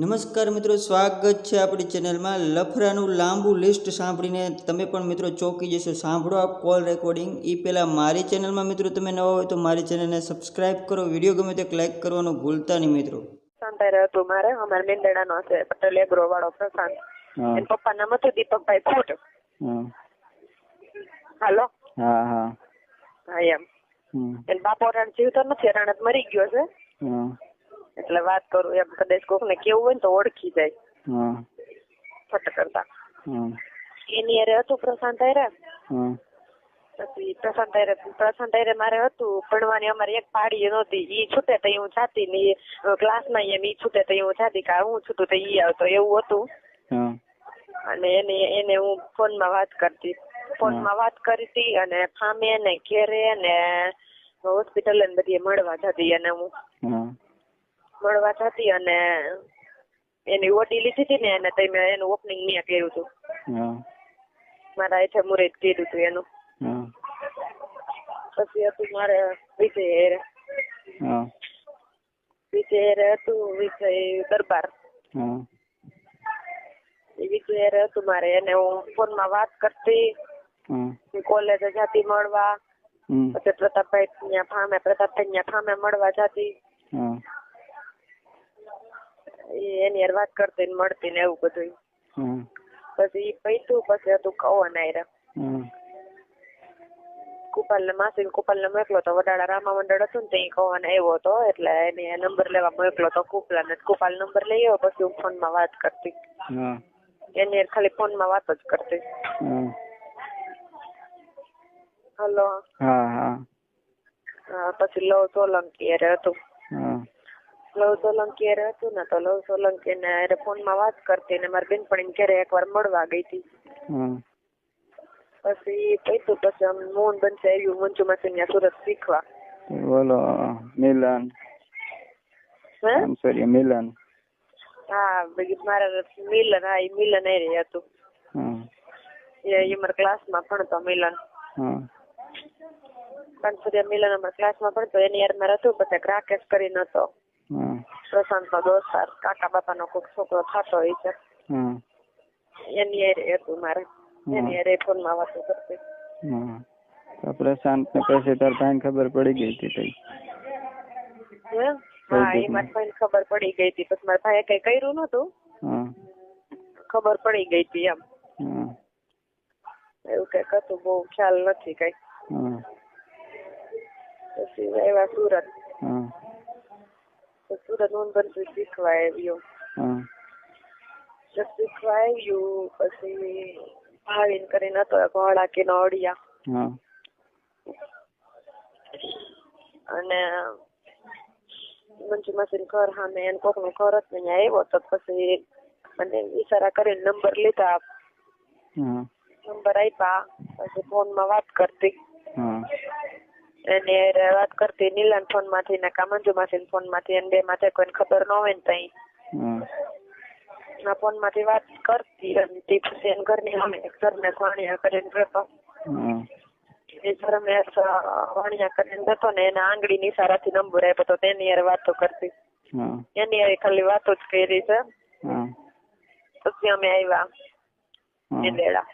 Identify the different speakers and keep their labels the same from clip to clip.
Speaker 1: નમસ્કાર મિત્રો સ્વાગત છે આપણી ચેનલમાં. લફરાનું લાંબુ લિસ્ટ સાંભળીને તમે પણ મિત્રો ચોંકી જશો. સાંભળો આ કોલ રેકોર્ડિંગ. એ પહેલાં મારી ચેનલમાં મિત્રો તમે નવા હોય તો મારી ચેનલને સબસ્ક્રાઇબ કરો. વીડિયો ગમે તે લાઇક કરવાનું ભૂલતા નહીં મિત્રો.
Speaker 2: સંતાઈ હતું મારે? અમારે મેંદડાનો છે પટેલ એગ્રો વાળો પ્રશાંત. એના પપ્પા નામ હતું દીપકભાઈ ફૂટ.
Speaker 3: હા.
Speaker 2: હાલો?
Speaker 3: હા હા.
Speaker 2: હા એમ.
Speaker 3: હમ,
Speaker 2: બાપો રાણ જીવતો નથી. રાણ મરી ગયો છે. એટલે વાત કરું એમ કદાચ કોકને કેવું હોય ને તો ઓળખી જાય. ફટ કરતા. એની અરે હતું પ્રશાંત
Speaker 3: અરે
Speaker 2: પછી પ્રશાંત અરે પ્રશાંત અરે મારે હતું ભણવાની અમારે એક પાડી નહોતી. ઈ છૂટે તો હું જાતી ને ક્લાસમાં એમ ઈ છૂટે તો હું જાતી. કે હું છૂટું તો ઈ આવતો. એવું હતું. અને એને એને હું ફોનમાં વાત કરતી. ફોનમાં વાત કરતી અને ફામે ને ઘેરે ને હોસ્પિટલ ને બધી મળવા જતી અને હું
Speaker 3: હા.
Speaker 2: મળવા જતી અને એની ઓટી લીધી હતી ને એને તઈ મેં એનું ઓપનિંગ મેં કર્યું હતું. મારા એઠે મુરત કર્યું હતું એનું. પછી હતું મારે વિજય હેરે. વિજય હેરે હતું વિજય દરબાર. વિજય હેરે હતું મારે એને હું ફોનમાં વાત કરતી. કોલેજ જતી મળવા. પછી પ્રતાપભાઈ ત્યાં ફામે પ્રતાપભાઈ ત્યાં ફામે મળવા જતી. એની યાર વાત કરતી ને મળતી ને એવું બધું પછી પૈતું પછી હતું કવન આયરા કુપાલ ને માસી કુપાલ ને મોકલો તો વડાળા રામા મંડળ હતું ને ત્યાં કવન આવ્યો હતો એટલે એને નંબર લેવા મોકલો તો કુપલા ને કુપાલ નંબર લઈ આવ્યો પછી હું ફોનમાં વાત કરતી. એની હારે ખાલી ફોનમાં વાત જ કરતી. હલો.
Speaker 3: હા હા.
Speaker 2: પછી લવ સોલંકી અરે હતું. લવ સોલંકી હારે હતું ને તો લવ સોલંકી ને હારે ફોનમાં વાત કરતી ને મારી બેનપણી એક એકવાર મળવા ગઈ હતી પછી પૈતું પછી આમ મોહન બનશે આવ્યું મંજુ માસી ત્યાં સુરત શીખવા
Speaker 3: બોલો મિલન સોરી મિલન
Speaker 2: હા મારા મિલન હા એ મિલન આવી હતું એ મારા ક્લાસમાં ભણતો મિલન
Speaker 3: પણ
Speaker 2: સૂર્ય મિલન અમારા ક્લાસમાં ભણતો એની યાર મારા હતું પછી રાકેશ કરીને હતો
Speaker 3: હા.
Speaker 2: પ્રશાંતનો દોસ્તાર કાકા બાપા નો કોઈક છોકરો થતો હોય છે. એની હારે હતું મારે. એની હારે ફોનમાં વાતો કરતી.
Speaker 3: તો પ્રશાંત ને પછી તાર ભાઈ ખબર પડી ગઈ હતી તઈ.
Speaker 2: હા? એ મારા ભાઈ ખબર પડી ગઈ હતી. પછી મારા ભાઈએ કઈ કર્યું નતું ખબર પડી ગઈ હતી એમ. એવું કંઈક હતું. બહુ ખ્યાલ નથી કઈ. પછી એવા સુરત. સુરત હું બધું શીખવા આવ્યો શીખવા આવ્યું પછી ભાવિન કરીને હતો એક કે અડિયા
Speaker 3: હા
Speaker 2: અને મંજુ માસી ઘર સામે એને કોકનું ઘર હતું ત્યાં આવ્યો તો પછી મને ઈશારા કરીને નંબર લીધા નંબર આપ્યા પછી ફોનમાં વાત કરતી એની વાત કરતી નીલન ફોનમાંથી ને કામંજુ માસી ફોનમાંથી અને બે માથે કોઈને ખબર ન હોય ને તઈ. ના ફોનમાંથી વાત કરતી અને તે પછી એને ઘરની અમે ઘરને વાણિયા કરીને રહેતો. એ ધર્મેશ વાણિયા કરીને રહેતો ને એના આંગળી નિશારાથી નંબર આપ્યો તો તેની યાર વાતો કરતી. એની યાર ખાલી વાતો જ કરી છે. પછી અમે આવ્યા
Speaker 3: હા
Speaker 2: મેંદેડા.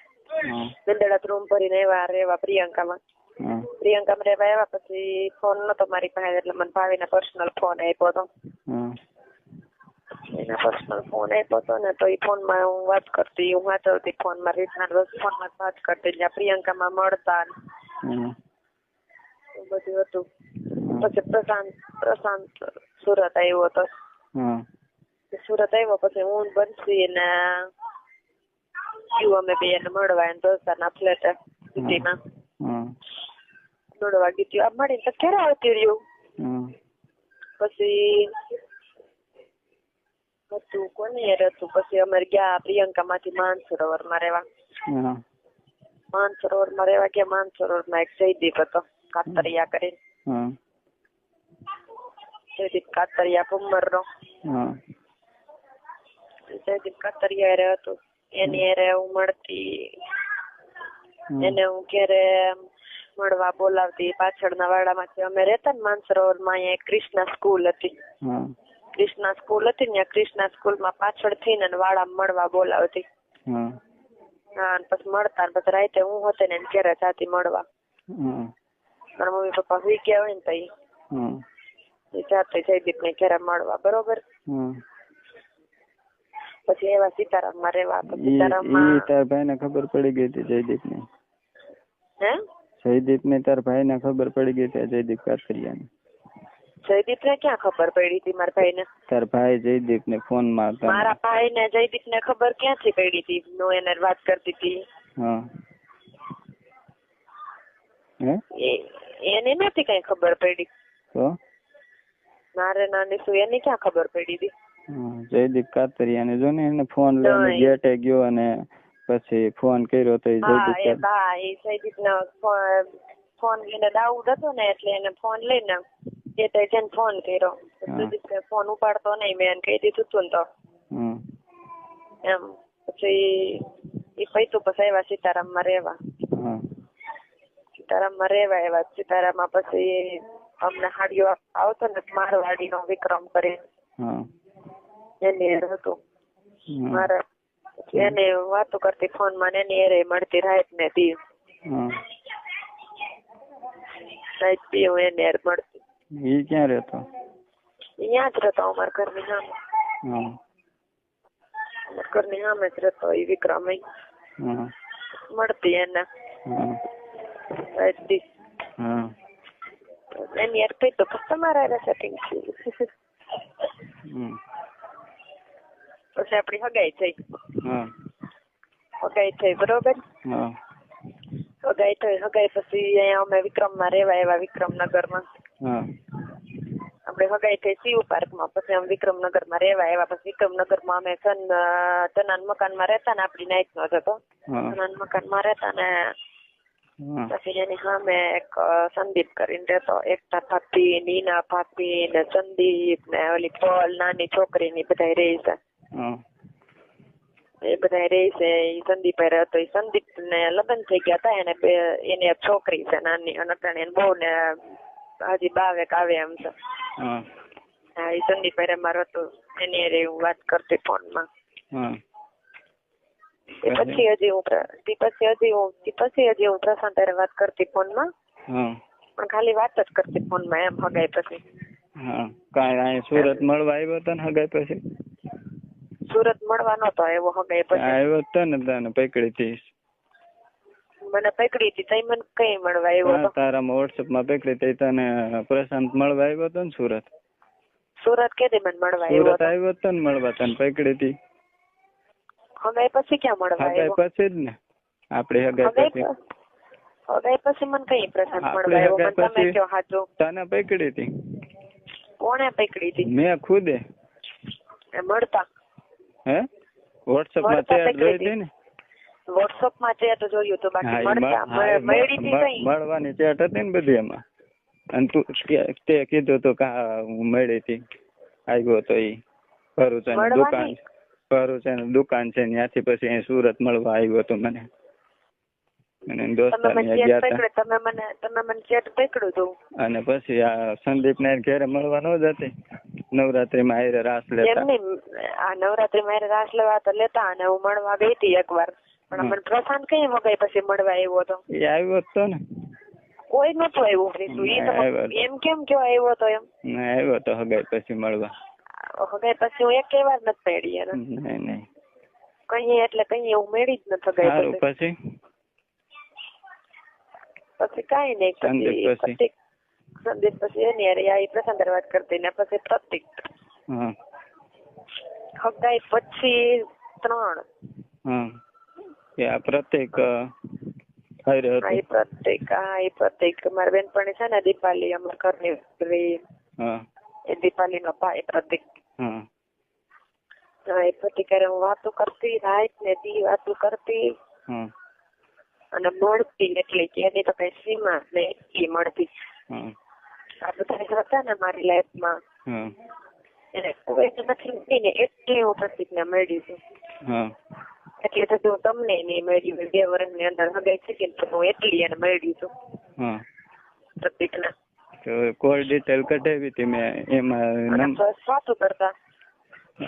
Speaker 2: રૂમ ભરીને આવ્યા રેવા પ્રિયંકામાં.
Speaker 3: હા
Speaker 2: પ્રિયંકામાં રહેવા આવ્યા પછી ફોન નતો મારી પાસે એટલે મને ભાવિના પર્સનલ ફોન આપ્યો હતો એના પર્સનલ ફોન આપ્યો હતો ને તો એ ફોનમાં હું વાત કરતી હું વાંચવતી ફોનમાં રીતના રોજ ફોનમાં વાત કરતી જ્યાં પ્રિયંકામાં મળતા બધું હતું. પછી પ્રશાંત પ્રશાંત સુરત આવ્યો હતો સુરત આવ્યો પછી હું બનશી ને ગયું અમે બે મળવા એને દોસ્તારના ફ્લેટે સિટીમાં.
Speaker 3: હા
Speaker 2: દોડવા ગીતી આ મળીને તો ક્યારે આવતી રહ્યું? પછી હતું કોની યાર હતું? પછી અમારે ગયા પ્રિયંકા માંથી માનસરોવરમાં રહેવા. માનસરોવરમાં રહેવા ગયા. માનસરોવરમાં એક જયદીપ હતો કાતરિયા કરીને. જયદીપ કાતરિયા ભમર નો જયદીપ કાતરિયા હારે હતું. એની રે હું મળતી. એને હું ક્યારે મળવા બોલાવતી પાછળના વાડામાંથી અમે રહેતા ને માનસરોવરમાં અહીંયા એક ક્રિષ્ના સ્કૂલ હતી. ક્રિષ્ના સ્કૂલ હતી ને ક્રિષ્ના સ્કૂલમાં પાછળ થઈને ને વાળા મળવા બોલાવતી.
Speaker 3: હા.
Speaker 2: પછી મળતા ને પછી રાતે હું હોતે ને ઘેરે જાતી મળવા. મારા મમ્મી પપ્પા સુઈ ગયા હોય ને તઈ ઈ જાતે જયદીપ ને ઘેરે મળવા બરોબર? પછી એવા સીતારામમાં રેવા
Speaker 3: સીતારામમાં તાર ભાઈને ખબર પડી ગઈ હતી જયદીપ ને
Speaker 2: હે?
Speaker 3: જયદીપ ને તાર ભાઈને ખબર પડી ગઈ હતી જયદીપ જયદીપ કાતરિયાને
Speaker 2: જયદીપ ને ક્યાં ખબર પડી હતી મારા ભાઈ ને
Speaker 3: તાર ભાઈ જયદીપ ને ફોન મારતા
Speaker 2: મારા ભાઈ ને જયદીપ ને ખબર ક્યાંથી પડી હતી? હું એને વાત કરતી હતી.
Speaker 3: હા.
Speaker 2: એને નથી કઈ ખબર પડી.
Speaker 3: તો?
Speaker 2: મારે નાની શું એની ક્યાં ખબર પડી હતી?
Speaker 3: હા, કાતરિયા ને જો ને એને ફોન લઈને. ગેટે ગયો અને પછી ફોન કર્યો તો જયદીપ
Speaker 2: હા એ જયદીપ ને ફોન લઈને દાઉદ હતો ને એટલે એને ફોન લઈને એ તો જેને ફોન કર્યો. જયદીપ ફોન ઉપાડતો નહીં મેં કહી દીધું તું તો. એમ. પછી એ પૈતું પછી આવ્યા સીતારામમાં રહેવા. સીતારામમાં રહેવા એવા સીતારામમાં પછી અમને હાડીઓ આવતો ને મારવાડી નો વિક્રમ કરી એની હતું. મારે એને વાતો કરતી ફોનમાં એની એરે મળતી રાત ને દી રાત દી હું એની એર મળતી.
Speaker 3: ઈ ક્યાં રહેતો?
Speaker 2: અહીંયા જ રહેતો અમારા ઘરની સામે. અમાર ઘરની સામે જ રહેતો એ વિક્રમ ઈ. મળતી એને. રાત દી એની એર કઈ તો તમારા સેટિંગ થયું પછી આપડી હગાઈ થઈ. હગાઈ થઈ બરોબર? હગાઈ થઈ હગાઈ પછી અહીંયા અમે વિક્રમમાં રહેવા આવ્યા વિક્રમનગરમાં. આપણે હગાઈ થઈ શિવ પાર્કમાં પછી અમે વિક્રમનગરમાં રહેવા આવ્યા પછી વિક્રમનગરમાં અમે સન તનાન મકાનમાં રહેતા ને આપણી નાઈટ નો હતો. તનાન મકાનમાં રહેતા ને પછી એની સામે એક સંદીપ કરીને રહેતો. એકતા ભાભી નીના ભાભી ને સંદીપ ને ઓલી પોલ નાની છોકરી ની બધા રહી છે. એ બધા રહી છે ઈ સંદીપ હતો ઈ સંદીપ ને લગ્ન થઈ ગયા હતા એને એની એક છોકરી છે નાની અને એને બહુ ને હજી બાવેક આવે એમ છે
Speaker 3: હા.
Speaker 2: હા સંદીપ હારે મારો હતો એની હારે હું વાત કરતી ફોનમાં. એ પછી હજી હું પછી હજી હું પછી હજી હું પ્રશાંત હારે વાત કરતી ફોનમાં. પણ ખાલી વાત જ કરતી ફોનમાં એમ હગાય પછી.
Speaker 3: હા કાંઈ સુરત મળવા આવ્યો હતો ને હગાય પછી?
Speaker 2: સુરત મળવા નતો આવ્યો હમે પછી.
Speaker 3: આવ્યો હતો ને તને પકડી હતી
Speaker 2: મને પકડી હતી તઈ મને કઈ મળવા આવ્યો
Speaker 3: હા,
Speaker 2: હતો
Speaker 3: તારામાં વોટ્સઅપમાં પકડી હતી તને પ્રશાંત મળવા આવ્યો હતો ને સુરત.
Speaker 2: સુરત કે મને મળવા આવ્યો
Speaker 3: સુરત આવ્યો તો ને મળવા તને પકડી હતી
Speaker 2: હમે પછી ક્યાં મળવા આવ્યો?
Speaker 3: પછી જ ને. આપણે હગાઈ પછી.
Speaker 2: હગાઈ પછી મને કઈ પ્રશાંત મળવા આવ્યો? મને તમે કયો હાજો
Speaker 3: તને પકડી હતી
Speaker 2: કોણે પકડી હતી
Speaker 3: મેં ખુદે.
Speaker 2: એ મળતા.
Speaker 3: હે?
Speaker 2: વોટ્સઅપમાં
Speaker 3: ચેટ જોઈ
Speaker 2: હતી.
Speaker 3: હતી ને
Speaker 2: વોટ્સઅપમાં ચેટ જોયું તો બાકી મળતા
Speaker 3: મળ-
Speaker 2: હતી કઈ
Speaker 3: મળવાની ચેટ હતી ને બધી એમાં. અને તું તે કીધું તો કા હું મળી હતી. આવ્યો તો ઈ. ભરૂચ દુકાન ભરૂચની દુકાન છે ત્યાંથી પછી અહીં સુરત મળવા આવ્યો તો મને. અને એના
Speaker 2: તમે મને
Speaker 3: હતા.
Speaker 2: મને ચેટ પકડ્યું
Speaker 3: અને પછી આ સંદીપ ને ઘેરે મળવા ન જતી નવરાત્રી માં આયરે રાસ લેતા.
Speaker 2: એમ નહીં આ નવરાત્રી મારે રાસ લેવા તો લેતા અને હું મળવા ગઈ હતી એકવાર. પણ
Speaker 3: હમ.
Speaker 2: મને પ્રશાંત કઈ મગાઈ પછી મળવા આવ્યો હતો
Speaker 3: એ આવ્યો જ તો ને.
Speaker 2: કોઈ નતો આવ્યું રીતુ ઈ
Speaker 3: ના, આવ્યો
Speaker 2: તો
Speaker 3: જ.
Speaker 2: એમ કેમ કયો આવ્યો તો એમ?
Speaker 3: ને આવ્યો તો હગાઈ પછી મળવા.
Speaker 2: હગાઈ પછી હું એક વાર નથી મેળી એને.
Speaker 3: નહીં નહીં.
Speaker 2: કઈ એટલે કઈ હું મેળી જ નથી હગાઈ
Speaker 3: સારું
Speaker 2: પછી.
Speaker 3: પછી?
Speaker 2: પછી કાંઈ નહીં
Speaker 3: સંદીપ
Speaker 2: પછી?
Speaker 3: પછી?
Speaker 2: પછી એની અરે આ પ્રસંગ વાત કરતી ને પછી પ્રતિક હગાઈ પછી ત્રણ
Speaker 3: હા આ પ્રત્યેક
Speaker 2: હા ઈ પ્રતિક હા મારા બેનપણી છે ને દીપાલી અમારા ઘરની એ દીપાલી નો ભાઈ પ્રતિક
Speaker 3: હા
Speaker 2: હા એ પ્રતિક હારે હું વાતો કરતી રાત ને દી વાતો કરતી અને મળતી એટલી કે એની તો કઈ સીમા ને એ એટલી મળતી જે હતા ને મારી લાઈફમાં. એને કોઈ નથી ને એટલી હું પ્રતિજ્ઞા મેળવી છું. એટલે તો હું તમને નહીં મેળવી બે વર્ષની અંદર હગાઈ ગઈ તો હું એટલી એને મેળવી છું. પ્રતિજ્ઞા.
Speaker 3: તો કોલ ડિટેલ કઢાવી હતી મેં એમાં
Speaker 2: વાતું કરતા.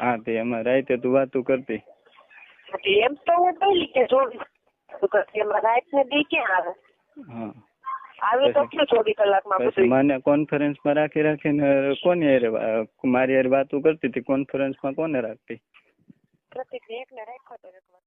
Speaker 3: હા તે એમાં રાઈતે તું વાતું કરતી.
Speaker 2: એમ તો હું પહેલી કે ચોવીસ કરતી એમાં રાત ને દી ક્યાં આવે?
Speaker 3: હા.
Speaker 2: આવે તો માં ચોવીસ કલાકમાં
Speaker 3: પછી મને કોન્ફરન્સમાં રાખી રાખીને કોની હારે મારી હારે વાતો કરતી હતી કોન્ફરન્સમાં કોને રાખતી?
Speaker 2: પ્રતિક ને એકને રાખ્યો તો એક વાર.